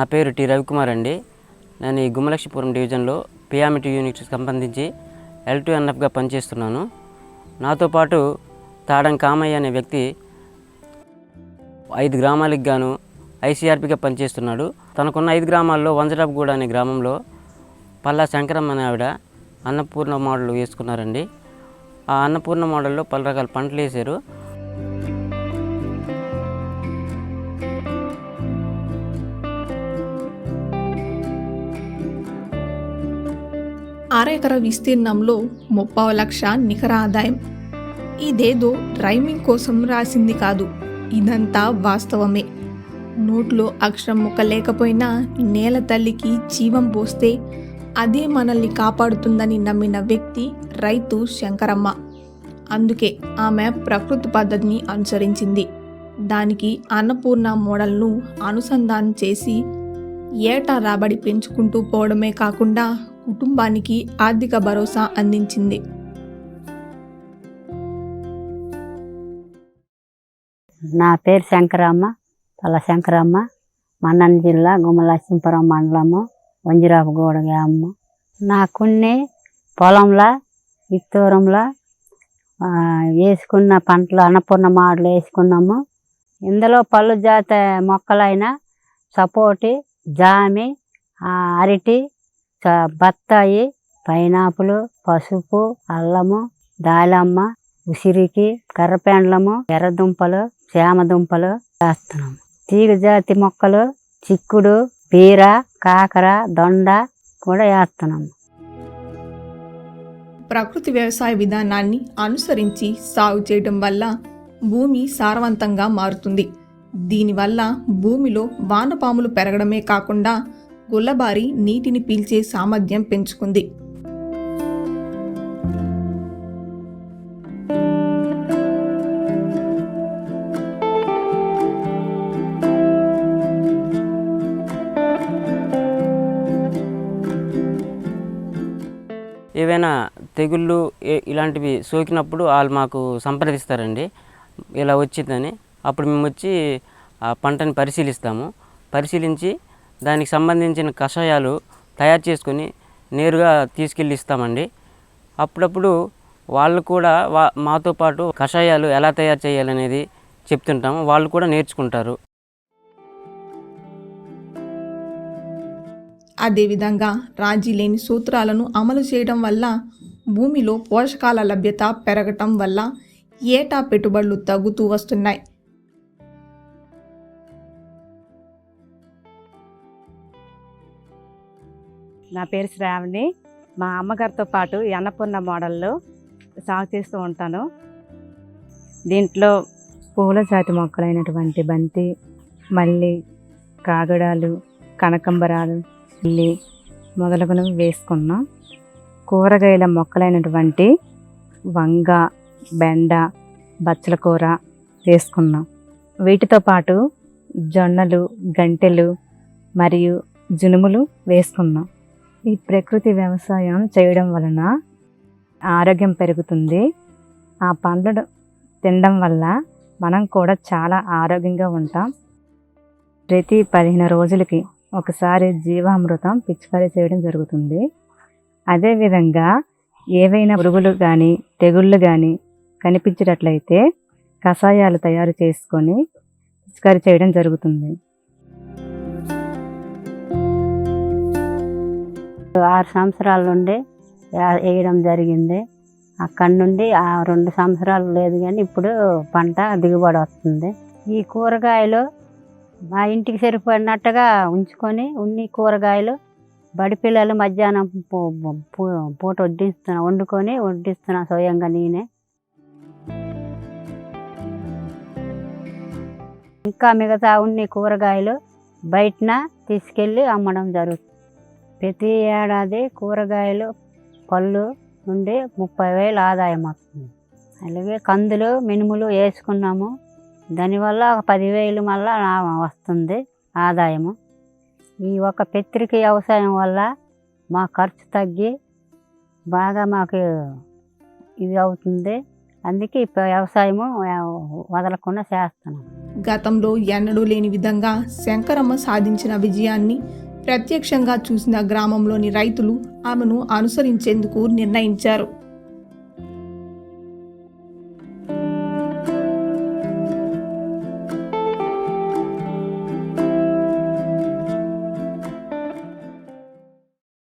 నా పేరు టి రవికుమార్ అండి. నేను ఈ గుమ్మలక్ష్మీపురం డివిజన్లో పియామిటీ యూనిట్కి సంబంధించి ఎల్ టు ఎన్ఎఫ్గా పనిచేస్తున్నాను. నాతో పాటు తాడం కామయ్య అనే వ్యక్తి ఐదు గ్రామాలకు గాను ఐసీఆర్పీగా పనిచేస్తున్నాడు. తనకున్న ఐదు గ్రామాల్లో వంజరాపుగూడ అనే గ్రామంలో పల్లా శంకరమ్మ అనే ఆవిడ అన్నపూర్ణ మోడల్ వేసుకున్నారండి. ఆ అన్నపూర్ణ మోడల్లో పలు రకాల పంటలు వేశారు. అరెకర విస్తీర్ణంలో ముప్పావు లక్ష నికర ఆదాయం. ఇదేదో రైమింగ్ కోసం రాసింది కాదు ఇదంతా వాస్తవమే. నోట్లో అక్షరం ముక్క లేకపోయినా నేల తల్లికి జీవం పోస్తే అదే మనల్ని కాపాడుతుందని నమ్మిన వ్యక్తి రైతు శంకరమ్మ. అందుకే ఆమె ప్రకృతి పద్ధతిని అనుసరించింది. దానికి అన్నపూర్ణ మోడల్ను అనుసంధానం చేసి ఏటా రాబడి పెంచుకుంటూ పోవడమే కాకుండా కుటుంబానికి ఆర్థిక భరోసా అందించింది. నా పేరు శంకరమ్మ పల్ల శంకరమ్మ మన్నన్ జిల్లా గుమ్మలక్ష్మీపురం మండలము వంజిరాపుగూడ గ్రామము. నాకున్ని పొలంలో ఇత్తూరంలో వేసుకున్న పంటలు అన్నపూర్ణ మాటలు వేసుకున్నాము. ఇందులో పళ్ళు జాత మొక్కలైన సపోటి జామి ఆ, అరటి బత్తాయి పైనాపిల్ పసుపు అల్లము దాలమ్మ ఉసిరికి కర్రపెండలము ఎర్రదుంపలు చేమదుంపలు వేస్తున్నాం. తీగ జాతి మొక్కలు చిక్కుడు బీర కాకర దొండ కూడా వేస్తున్నాం. ప్రకృతి వ్యవసాయ విధానాన్ని అనుసరించి సాగు చేయడం వల్ల భూమి సారవంతంగా మారుతుంది. దీనివల్ల భూమిలో వానపాములు పెరగడమే కాకుండా గుల్లబారి నీటిని పీల్చే సామర్థ్యం పెంచుకుంది. ఏవైనా తెగుళ్ళు ఇలాంటివి సోకినప్పుడు వాళ్ళు మాకు సంప్రదిస్తారండి. ఇలా వచ్చిందని. అప్పుడు మేము వచ్చి ఆ పంటని పరిశీలిస్తాము. పరిశీలించి దానికి సంబంధించిన కషాయాలు తయారు చేసుకొని నేరుగా తీసుకెళ్ళి ఇస్తామండి. అప్పుడప్పుడు వాళ్ళు కూడా వా మాతో పాటు కషాయాలు ఎలా తయారు చేయాలనేది చెప్తుంటాము. వాళ్ళు కూడా నేర్చుకుంటారు. అదేవిధంగా రాజీ లేని సూత్రాలను అమలు చేయడం వల్ల భూమిలో పోషకాల లభ్యత పెరగటం వల్ల ఏటా పెట్టుబడులు తగ్గుతూ వస్తున్నాయి. నా పేరు శ్రావణి. మా అమ్మగారితో పాటు ఈ అన్నపూర్ణ మోడల్లో సాగు చేస్తూ ఉంటాను. దీంట్లో పూల జాతి మొక్కలైనటువంటి బంతి మల్లి కాగడాలు కనకంబరాలు ఇల్లి మొదలగునవి వేసుకున్నాం. కూరగాయల మొక్కలైనటువంటి వంగ బెండ బచ్చల కూర వేసుకున్నాం. వీటితో పాటు జొన్నలు గంటెలు మరియు జునుములు వేసుకున్నాం. ఈ ప్రకృతి వ్యవసాయం చేయడం వలన ఆరోగ్యం పెరుగుతుంది. ఆ పండ్లను తినడం వల్ల మనం కూడా చాలా ఆరోగ్యంగా ఉంటాం. ప్రతి పదిహేను రోజులకి ఒకసారి జీవామృతం పిచికారీ చేయడం జరుగుతుంది. అదేవిధంగా ఏవైనా పురుగులు కానీ తెగుళ్ళు కానీ కనిపించేటట్లయితే కషాయాలు తయారు చేసుకొని పిచికారీ చేయడం జరుగుతుంది. ఆరు సంవత్సరాల నుండి వేయడం జరిగింది. అక్కడి నుండి ఆ రెండు సంవత్సరాలు లేదు కానీ ఇప్పుడు పంట దిగుబడి వస్తుంది. ఈ కూరగాయలు మా ఇంటికి సరిపడినట్టుగా ఉంచుకొని ఉన్ని కూరగాయలు బడి పిల్లలు మధ్యాహ్నం పూ- పూట వడ్డిస్తున్నా వండుకొని వడ్డిస్తున్నా స్వయంగా నేనే. ఇంకా మిగతా ఉన్ని కూరగాయలు బయటన తీసుకెళ్ళి అమ్మడం జరుగుతుంది. ప్రతి ఏడాది కూరగాయలు పళ్ళు నుండి ముప్పై వేలు ఆదాయం వస్తుంది. అలాగే కందులు మినుములు వేసుకున్నాము. దానివల్ల ఒక పదివేలు మళ్ళా వస్తుంది ఆదాయము. ఈ ఒక పెత్రిక వ్యవసాయం వల్ల మా ఖర్చు తగ్గి బాగా మాకు ఇది అవుతుంది. అందుకే ఈ వ్యవసాయము వదలకుండా చేస్తున్నాం. గతంలో ఎన్నడూ లేని విధంగా శంకరమ్మ సాధించిన విజయాన్ని ప్రత్యక్షంగా చూసిన గ్రామంలోని రైతులు ఆమెను అనుసరించేందుకు నిర్ణయించారు.